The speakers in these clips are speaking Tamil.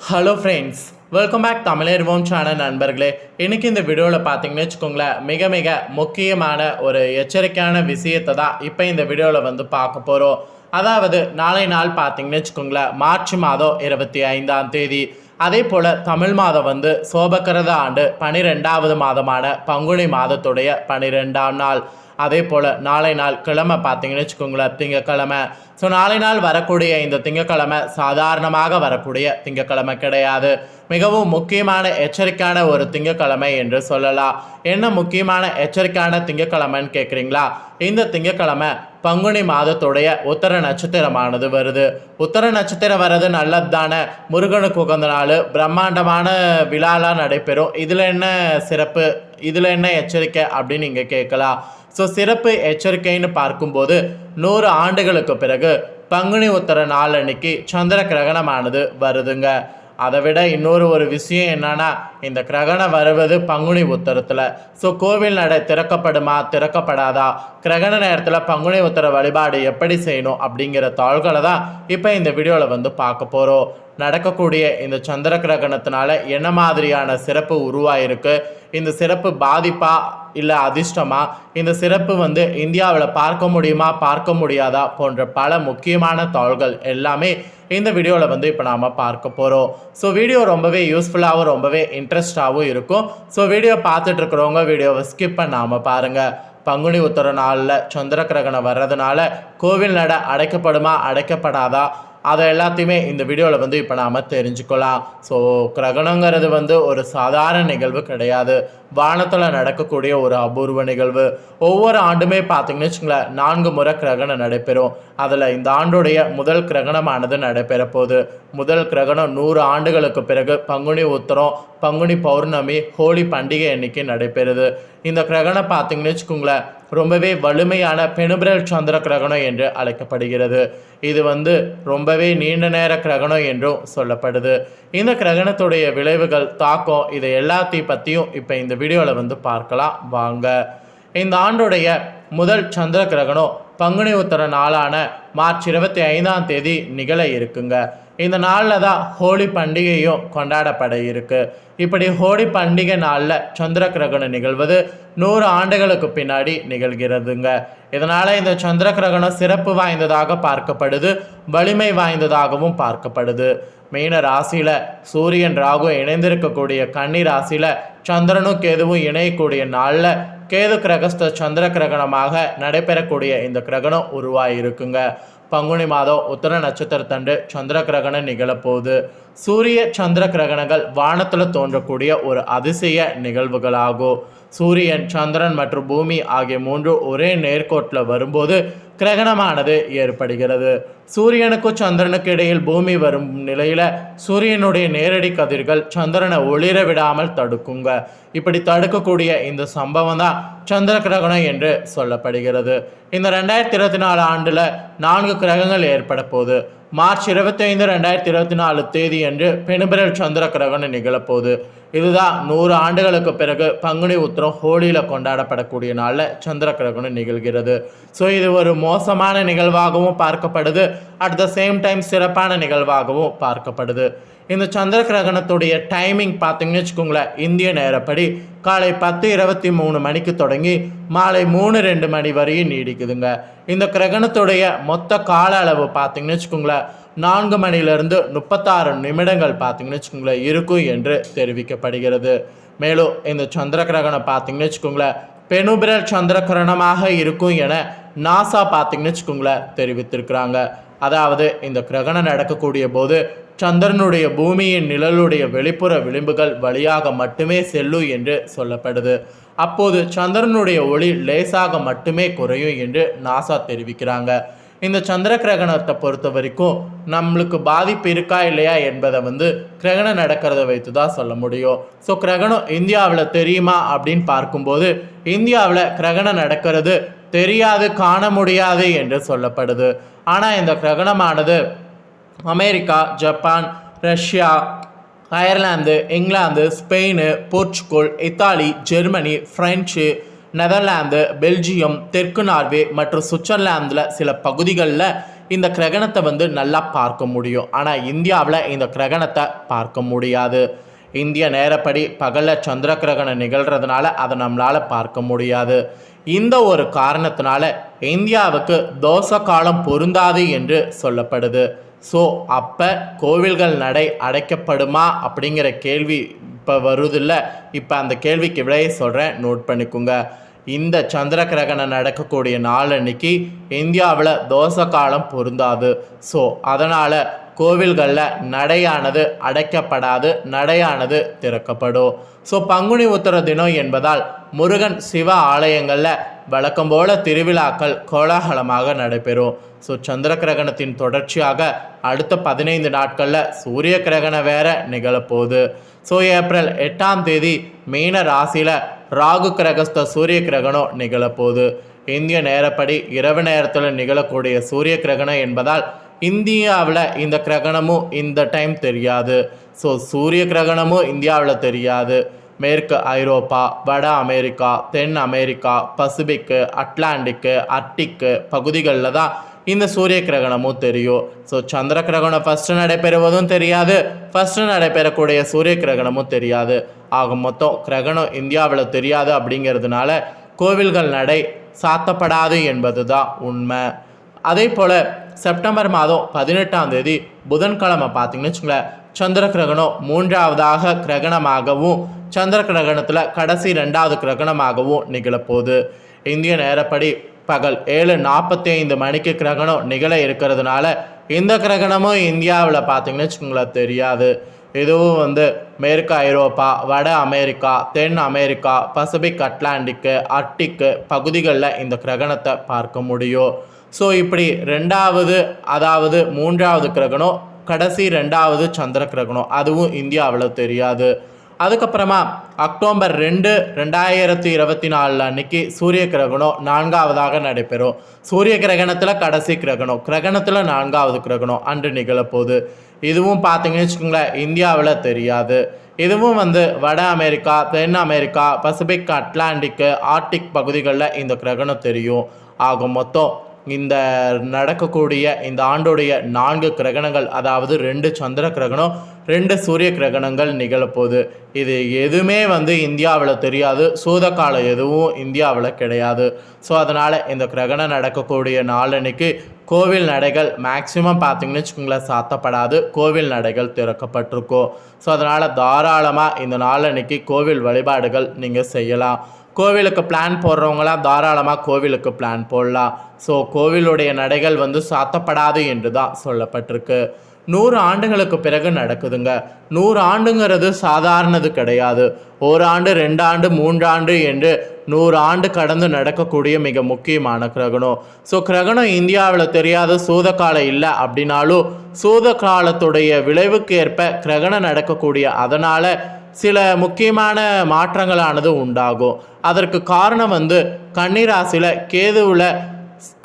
ஹலோ ஃப்ரெண்ட்ஸ் வெல்கம் பேக் தமிழர்வோம் சேனல் நண்பர்களே. இன்றைக்கி இந்த வீடியோவில் பார்த்தீங்கன்னு வச்சுக்கோங்களேன் மிக மிக முக்கியமான ஒரு எச்சரிக்கையான விஷயத்தை தான் இப்போ இந்த வீடியோவில் வந்து பார்க்க போகிறோம் அதாவது நாளை நாள் பார்த்தீங்கன்னு வச்சுக்கோங்களேன் மார்ச் மாதம் இருபத்தி ஐந்தாம் தேதி. அதே போல் தமிழ் மாதம் வந்து சோபக்கிரத ஆண்டு பனிரெண்டாவது மாதமான பங்குனி மாதத்துடைய பனிரெண்டாம் நாள். அதே போல் நாளை நாள் கிழமை பார்த்தீங்கன்னு வச்சுக்கோங்களேன் திங்கக்கிழமை. ஸோ நாளை நாள் வரக்கூடிய இந்த திங்கக்கிழமை சாதாரணமாக வரக்கூடிய திங்கக்கிழமை கிடையாது. மிகவும் முக்கியமான எச்சரிக்கையான ஒரு திங்கக்கிழமை என்று சொல்லலாம். என்ன முக்கியமான எச்சரிக்கையான திங்கக்கிழமைன்னு கேட்குறீங்களா இந்த திங்கக்கிழமை பங்குனி மாதத்துடைய உத்தர நட்சத்திரமானது வருது. உத்தர நட்சத்திரம் வர்றது நல்லது தானே முருகனுக்கு உகந்த நாள் பிரம்மாண்டமான விழாலாம் நடைபெறும். இதில் என்ன சிறப்பு? இதில் என்ன எச்சரிக்கை அப்படின்னு நீங்கள் கேட்கலாம். ஸோ சிறப்பு எச்சரிக்கைன்னு பார்க்கும்போது நூறு ஆண்டுகளுக்கு பிறகு பங்குனி உத்தர நாள் அன்னைக்கு சந்திர கிரகணமானது வருதுங்க. அதை விட இன்னொரு ஒரு விஷயம் என்னன்னா இந்த கிரகணம் வருவது பங்குனி உத்தரத்தில். ஸோ கோவில் நடை திறக்கப்படுமா திறக்கப்படாதா? கிரகண நேரத்தில் பங்குனி உத்தர வழிபாடு எப்படி செய்யணும் அப்படிங்கிற தாள்களை தான் இப்போ இந்த வீடியோவில் வந்து பார்க்க போகிறோம் நடக்கக்கூடிய இந்த சந்திர கிரகணத்தினால என்ன மாதிரியான சிறப்பு உருவாயிருக்கு? இந்த சிறப்பு பாதிப்பா இல்லை அதிர்ஷ்டமா? இந்த சிறப்பு வந்து இந்தியாவில் பார்க்க முடியுமா பார்க்க முடியாதா? போன்ற பல முக்கியமான தாள்கள் எல்லாமே இந்த வீடியோவில் வந்து இப்போ நாம் பார்க்க போகிறோம் ஸோ வீடியோ ரொம்பவே யூஸ்ஃபுல்லாகவும் ரொம்பவே இன்ட்ரெஸ்டாகவும் இருக்கும். ஸோ வீடியோ பார்த்துட்டு இருக்கிறவங்க வீடியோவை ஸ்கிப் பண்ணாமல் பாருங்கள் பங்குனி உத்தர நாளில் சந்திர கிரகணம் வர்றதுனால கோவில் நட அடைக்கப்படுமா அடைக்கப்படாதா? அதை எல்லாத்தையுமே இந்த வீடியோவில் வந்து இப்போ நாம் தெரிஞ்சுக்கலாம். ஸோ கிரகணங்கிறது வந்து ஒரு சாதாரண நிகழ்வு கிடையாது. வானத்தில் நடக்கக்கூடிய ஒரு அபூர்வ நிகழ்வு. ஒவ்வொரு ஆண்டுமே பார்த்தீங்கன்னு வச்சுங்களேன் நான்கு முறை கிரகணம் நடைபெறும். அதில் இந்த ஆண்டுடைய முதல் கிரகணமானது நடைபெற போகுது. முதல் கிரகணம் நூறு ஆண்டுகளுக்கு பிறகு பங்குனி உத்தரம் பங்குனி பௌர்ணமி ஹோலி பண்டிகை அன்னைக்கு நடைபெறுது. இந்த கிரகணம் பார்த்தீங்கன்னு வச்சுக்கோங்களேன் ரொம்பவே வலிமையான பெனுபிரல் சந்திர கிரகணம் என்று அழைக்கப்படுகிறது. இது வந்து ரொம்பவே நீண்ட நேர கிரகணம் என்றும் சொல்லப்படுது. இந்த கிரகணத்துடைய விளைவுகள் தாக்கம் இதை எல்லாத்தையும் பற்றியும் இப்போ இந்த வீடியோவில் வந்து பார்க்கலாம். வாங்க. இந்த ஆண்டுடைய முதல் சந்திர கிரகணம் பங்குனி உத்தர நாளான மார்ச் இருபத்தி ஐந்தாம் தேதி நிகழ இருக்குங்க. இந்த நாளில் தான் ஹோலி பண்டிகையும் கொண்டாடப்பட இருக்கு இப்படி ஹோலி பண்டிகை நாளில் சந்திர கிரகணம் நிகழ்வது நூறு ஆண்டுகளுக்கு பின்னாடி நிகழ்கிறதுங்க. இதனால் இந்த சந்திர கிரகணம் சிறப்பு வாய்ந்ததாக பார்க்கப்படுது வலிமை வாய்ந்ததாகவும் பார்க்கப்படுது. மீன ராசியில் சூரியன் ராகு இணைந்திருக்கக்கூடிய கன்னி ராசியில் சந்திரனும் கேதுவும் இணையக்கூடிய நாளில் கேது கிரகஸ்த சந்திர கிரகணமாக நடைபெறக்கூடிய இந்த கிரகணம் உருவாயிருக்குங்க. பங்குனி மாதம் உத்தர நட்சத்திரத்தண்டு சந்திர கிரகணம் நிகழப்போகுது. சூரிய சந்திர கிரகணங்கள் வானத்தில் தோன்றக்கூடிய ஒரு அதிசய நிகழ்வுகளாகும். சூரியன் சந்திரன் மற்றும் பூமி ஆகிய மூன்று ஒரே நேர்கோட்டில் வரும்போது கிரகணமானது ஏற்படுகிறது. சூரியனுக்கும் சந்திரனுக்கு இடையில் பூமி வரும் நிலையில் சூரியனுடைய நேரடி கதிர்கள் சந்திரனை ஒளிர விடாமல் தடுக்குங்க. இப்படி தடுக்கக்கூடிய இந்த சம்பவம் தான் சந்திர கிரகணம் என்று சொல்லப்படுகிறது. இந்த ரெண்டாயிரத்தி இருபத்தி நாலு ஆண்டில் நான்கு கிரகங்கள் ஏற்பட போகுது. மார்ச் இருபத்தி ஐந்து ரெண்டாயிரத்தி இருபத்தி நாலு தேதி அன்று பெணுபிரல் சந்திர கிரகணம் நிகழப்போகுது இதுதான் நூறு ஆண்டுகளுக்கு பிறகு பங்குனி உத்திரம் ஹோலியில் கொண்டாடப்படக்கூடிய நாளில் சந்திர கிரகணம் நிகழ்கிறது. ஸோ இது ஒரு மோசமான நிகழ்வாகவும் பார்க்கப்படுது. அட் த சேம் டைம் சிறப்பான நிகழ்வாகவும் பார்க்கப்படுது. இந்த சந்திர கிரகணத்துடைய டைமிங் பார்த்தீங்கன்னு வச்சுக்கோங்களேன் இந்திய நேரப்படி காலை பத்து இருபத்தி மூணு மணிக்கு தொடங்கி மாலை மூணு ரெண்டு மணி வரையும் நீடிக்குதுங்க. இந்த கிரகணத்துடைய மொத்த கால அளவு பார்த்தீங்கன்னு வச்சுக்கோங்களேன் நான்கு மணிலிருந்து முப்பத்தாறு நிமிடங்கள் பார்த்தீங்கன்னு வச்சுக்கோங்களேன் இருக்கும் என்று தெரிவிக்கப்படுகிறது. மேலும் இந்த சந்திர கிரகணம் பார்த்தீங்கன்னு வச்சுக்கோங்களேன் பெனுபிரல் சந்திரகிரணமாக இருக்கும் என நாசா பார்த்தீங்கன்னு வச்சுக்கோங்களேன் தெரிவித்திருக்கிறாங்க. அதாவது இந்த கிரகணம் நடக்கக்கூடிய போது சந்திரனுடைய பூமியின் நிழலுடைய வெளிப்புற விளிம்புகள் வழியாக மட்டுமே செல்லும் என்று சொல்லப்படுது. அப்போது சந்திரனுடைய ஒளி லேசாக மட்டுமே குறையும் என்று நாசா தெரிவிக்கிறாங்க. இந்த சந்திர கிரகணத்தை பொறுத்த வரைக்கும் நம்மளுக்கு பாதிப்பு இருக்கா இல்லையா என்பதை வந்து கிரகணம் நடக்கிறத வைத்து தான் சொல்ல முடியும். ஸோ கிரகணம் இந்தியாவில் தெரியுமா அப்படின்னு பார்க்கும்போது இந்தியாவில் கிரகணம் நடக்கிறது தெரியாது காண முடியாது என்று சொல்லப்படுது. ஆனால் இந்த கிரகணமானது America Japan Russia Ireland England Spain Portugal Italy Germany French Netherlands Belgium தெற்கு நார்வே மற்றும் சுவிட்சர்லாந்தில் சில பகுதிகளில் இந்த கிரகணத்தை வந்து நல்லா பார்க்க முடியும். ஆனால் இந்தியாவில் இந்த கிரகணத்தை பார்க்க முடியாது. இந்திய நேரப்படி பகலில் சந்திர கிரகணம் நிகழ்கிறதுனால அதை நம்மளால் பார்க்க முடியாது. இந்த ஒரு காரணத்தினால இந்தியாவுக்கு தோசை காலம் பொருந்தாது என்று சொல்லப்படுது. ஸோ அப்போ கோவில்கள் நடை அடைக்கப்படுமா அப்படிங்கிற கேள்வி இப்போ வருதில்ல. இப்போ அந்த கேள்விக்கு விடையை சொல்கிறேன் நோட் பண்ணிக்கோங்க. இந்த சந்திர கிரகணம் நடக்கக்கூடிய நாளன்னைக்கு இந்தியாவில் தோசை காலம் பொருந்தாது. ஸோ அதனால் கோவில்களில் நடையானது அடைக்கப்படாது நடையானது திறக்கப்படும். ஸோ பங்குனி உத்தர தினம் என்பதால் முருகன் சிவ ஆலயங்களில் வழக்கம் போல திருவிழாக்கள் கோலாகலமாக நடைபெறும். ஸோ சந்திர கிரகணத்தின் தொடர்ச்சியாக அடுத்த பதினைந்து நாட்களில் சூரிய கிரகணம் வேற நிகழப்போகுது. ஸோ ஏப்ரல் எட்டாம் தேதி மீன ராசியில் ராகு கிரகஸ்த சூரிய கிரகணம் நிகழப்போகுது. இந்திய நேரப்படி இரவு நேரத்தில் நிகழக்கூடிய சூரிய கிரகணம் என்பதால் இந்தியாவில் இந்த கிரகணமும் இந்த டைம் தெரியாது. ஸோ சூரிய கிரகணமும் இந்தியாவில் தெரியாது. மேற்கு ஐரோப்பா வட அமெரிக்கா தென் அமெரிக்கா பசிபிக்கு அட்லாண்டிக்கு அர்டிக்கு பகுதிகளில் தான் இந்த சூரிய கிரகணமும் தெரியும். ஸோ சந்திர கிரகணம் ஃபஸ்ட்டு நடைபெறுவதும் தெரியாது. ஃபஸ்ட்டு நடைபெறக்கூடிய சூரிய கிரகணமும் தெரியாது. ஆக மொத்தம் கிரகணம் இந்தியாவில் தெரியாது அப்படிங்கிறதுனால கோவில்கள் நடை சாத்தப்படாது என்பது தான் உண்மை. அதே போல் செப்டம்பர் மாதம் பதினெட்டாம் தேதி புதன்கிழமை பார்த்தீங்கன்னு வச்சுங்களேன் சந்திர கிரகணம் மூன்றாவதாக கிரகணமாகவும் சந்திர கிரகணத்தில் கடைசி ரெண்டாவது கிரகணமாகவும் நிகழப்போகுது. இந்திய நேரப்படி பகல் ஏழு நாற்பத்தி ஐந்து மணிக்கு கிரகணம் நிகழ இருக்கிறதுனால இந்த கிரகணமும் இந்தியாவில் பார்த்தீங்கன்னு வச்சுக்கோங்களேன் தெரியாது. இதுவும் வந்து மேற்கு ஐரோப்பா வட அமெரிக்கா தென் அமெரிக்கா பசிபிக் அட்லாண்டிக்கு அர்டிக்கு பகுதிகளில் இந்த கிரகணத்தை பார்க்க முடியும். ஸோ இப்படி ரெண்டாவது அதாவது மூன்றாவது கிரகணம் கடைசி ரெண்டாவது சந்திர கிரகணம் அதுவும் இந்தியாவில் தெரியாது. அதுக்கப்புறமா அக்டோபர் ரெண்டு ரெண்டாயிரத்தி இருபத்தி நாலு அன்னைக்கு சூரிய கிரகணம் நான்காவதாக நடைபெறும். சூரிய கிரகணத்தில் கடைசி கிரகணம் கிரகணத்தில் நான்காவது கிரகணம் அன்று நிகழப்போகுது. இதுவும் பார்த்தீங்கன்னு வச்சுக்கோங்களேன் இந்தியாவில் தெரியாது. இதுவும் வந்து வட அமெரிக்கா தென் அமெரிக்கா பசிபிக் அட்லாண்டிக்கு ஆர்டிக் பகுதிகளில் இந்த கிரகணம் தெரியும். ஆகும் மொத்தம் இந்த நடக்கக்கூடிய இந்த ஆண்டுடைய நான்கு கிரகணங்கள் அதாவது ரெண்டு சந்திர கிரகணம் ரெண்டு சூரிய கிரகணங்கள் நிகழப்போகுது. இது எதுவுமே வந்து இந்தியாவில் தெரியாது. சூதகாலம் எதுவும் இந்தியாவில் கிடையாது. ஸோ அதனால் இந்த கிரகணம் நடக்கக்கூடிய நாளன்னைக்கு கோவில் நடைகள் மேக்சிமம் பார்த்தீங்கன்னு வச்சுக்கோங்களேன் சாத்தப்படாது. கோவில் நடைகள் திறக்கப்பட்டிருக்கும். ஸோ அதனால் தாராளமாக இந்த நாளன்னைக்கு கோவில் வழிபாடுகள் நீங்கள் செய்யலாம். கோவிலுக்கு பிளான் போடுறவங்களாம் தாராளமாக கோவிலுக்கு பிளான் போடலாம். ஸோ கோவிலுடைய நடைகள் வந்து சாத்தப்படாது என்று தான் சொல்லப்பட்டிருக்கு. நூறு ஆண்டுகளுக்கு பிறகு நடக்குதுங்க. நூறு ஆண்டுங்கிறது சாதாரணது கிடையாது. ஒரு ஆண்டு ரெண்டு ஆண்டு மூன்றாண்டு என்று நூறு ஆண்டு கடந்து நடக்கக்கூடிய மிக முக்கியமான கிரகணம். ஸோ கிரகணம் இந்தியாவில் தெரியாத சூதக்காலம் இல்லை அப்படின்னாலும் சூத காலத்துடைய விளைவுக்கு ஏற்ப கிரகணம் நடக்கக்கூடிய அதனால் சில முக்கியமான மாற்றங்களானது உண்டாகும். அதற்கு காரணம் வந்து கன்னிராசியில் கேதுவில்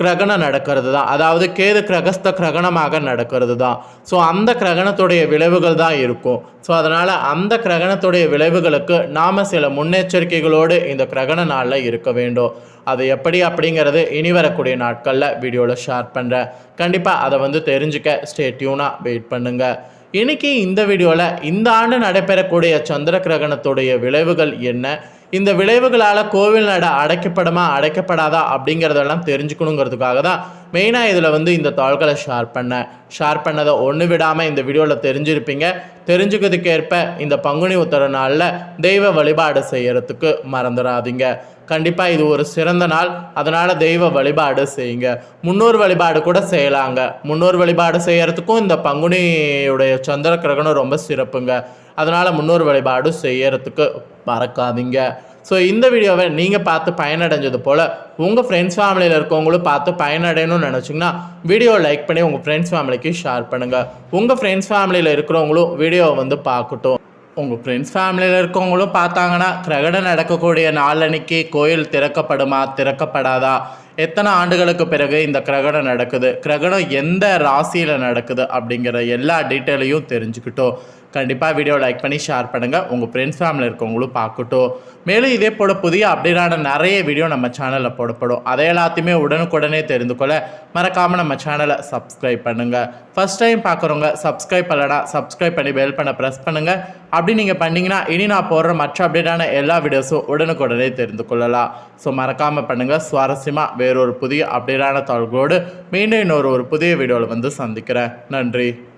கிரகணம் நடக்கிறது தான் அதாவது கேது கிரகஸ்த கிரகணமாக நடக்கிறது தான் ஸோ அந்த கிரகணத்துடைய விளைவுகள் தான் இருக்கும். ஸோ அதனால் அந்த கிரகணத்துடைய விளைவுகளுக்கு நாம் சில முன்னெச்சரிக்கைகளோடு இந்த கிரகண நாளில் இருக்க வேண்டும். அது எப்படி அப்படிங்கிறது இனி வரக்கூடிய நாட்களில் வீடியோவில் ஷேர் பண்ணுறேன் கண்டிப்பாக அதை வந்து தெரிஞ்சுக்க ஸ்டே டியூனாக வெயிட் பண்ணுங்கள் இன்னைக்கு இந்த வீடியோவில் இந்த ஆண்டு நடைபெறக்கூடிய சந்திர கிரகணத்துடைய விளைவுகள் என்ன? இந்த விளைவுகளால் கோவில் நட அடைக்கப்படுமா அடைக்கப்படாதா அப்படிங்கிறதெல்லாம் தெரிஞ்சுக்கணுங்கிறதுக்காக தான் மெயினாக இதில் வந்து இந்த தாள்களை ஷேர் பண்ணேன். ஷேர் பண்ணதை ஒன்று விடாமல் இந்த வீடியோவில் தெரிஞ்சிருப்பீங்க. தெரிஞ்சுக்கிறதுக்கேற்ப இந்த பங்குனி உத்தர நாளில் தெய்வ வழிபாடு செய்கிறதுக்கு மறந்துடாதீங்க. கண்டிப்பாக இது ஒரு சிறந்த நாள். அதனால் தெய்வ வழிபாடு செய்யுங்க. முன்னோர் வழிபாடு கூட செய்யலாங்க. முன்னோர் வழிபாடு செய்கிறதுக்கும் இந்த பங்குனியுடைய சந்திர கிரகணம் ரொம்ப சிறப்புங்க. அதனால் முன்னோர் வழிபாடு செய்யறதுக்கு மறக்காதீங்க. ஸோ இந்த வீடியோவை நீங்கள் பார்த்து பயனடைஞ்சது போல் உங்கள் ஃப்ரெண்ட்ஸ் ஃபேமிலியில் இருக்கவங்களும் பார்த்து பயனடையணும்னு நினச்சிங்கன்னா வீடியோ லைக் பண்ணி உங்கள் ஃப்ரெண்ட்ஸ் ஃபேமிலிக்கு ஷேர் பண்ணுங்கள் உங்கள் ஃப்ரெண்ட்ஸ் ஃபேமிலியில் இருக்கிறவங்களும் வீடியோவை வந்து பார்க்கட்டும். உங்கள் ஃப்ரெண்ட்ஸ் ஃபேமிலியில் இருக்கவங்களும் பார்த்தாங்கன்னா கிரகணம் நடக்கக்கூடிய நாளன்னைக்கு கோயில் திறக்கப்படுமா திறக்கப்படாதா? எத்தனை ஆண்டுகளுக்கு பிறகு இந்த கிரகணம் நடக்குது? கிரகணம் எந்த ராசியில் நடக்குது? அப்படிங்கிற எல்லா டீட்டெயிலையும் தெரிஞ்சுக்கிட்டோம். கண்டிப்பாக வீடியோ லைக் பண்ணி ஷேர் பண்ணுங்கள் உங்கள் ஃப்ரெண்ட்ஸ் ஃபேமிலி இருக்கவங்களும் பார்க்கட்டும். மேலும் இதே போல் புதிய அப்டேட்டான நிறைய வீடியோ நம்ம சேனலில் போடப்படும். அதை எல்லாத்தையுமே உடனுக்குடனே தெரிந்து கொள்ள மறக்காமல் நம்ம சேனலை சப்ஸ்கிரைப் பண்ணுங்கள் ஃபஸ்ட் டைம் பார்க்குறவங்க சப்ஸ்கிரைப் பண்ணலனா சப்ஸ்கிரைப் பண்ணி பெல் பண்ண ப்ரெஸ் பண்ணுங்கள் அப்படி நீங்கள் பண்ணிங்கன்னா இனி நான் போடுற மற்ற அப்டேட்டான எல்லா வீடியோஸும் உடனுக்குடனே தெரிந்து கொள்ளலாம். ஸோ மறக்காமல் பண்ணுங்கள் சுவாரஸ்யமாக வேறொரு புதிய அப்டேட்டான தகவல்களோடு மீண்டும் இன்னொரு ஒரு புதிய வீடியோவில் வந்து சந்திக்கிறேன். நன்றி.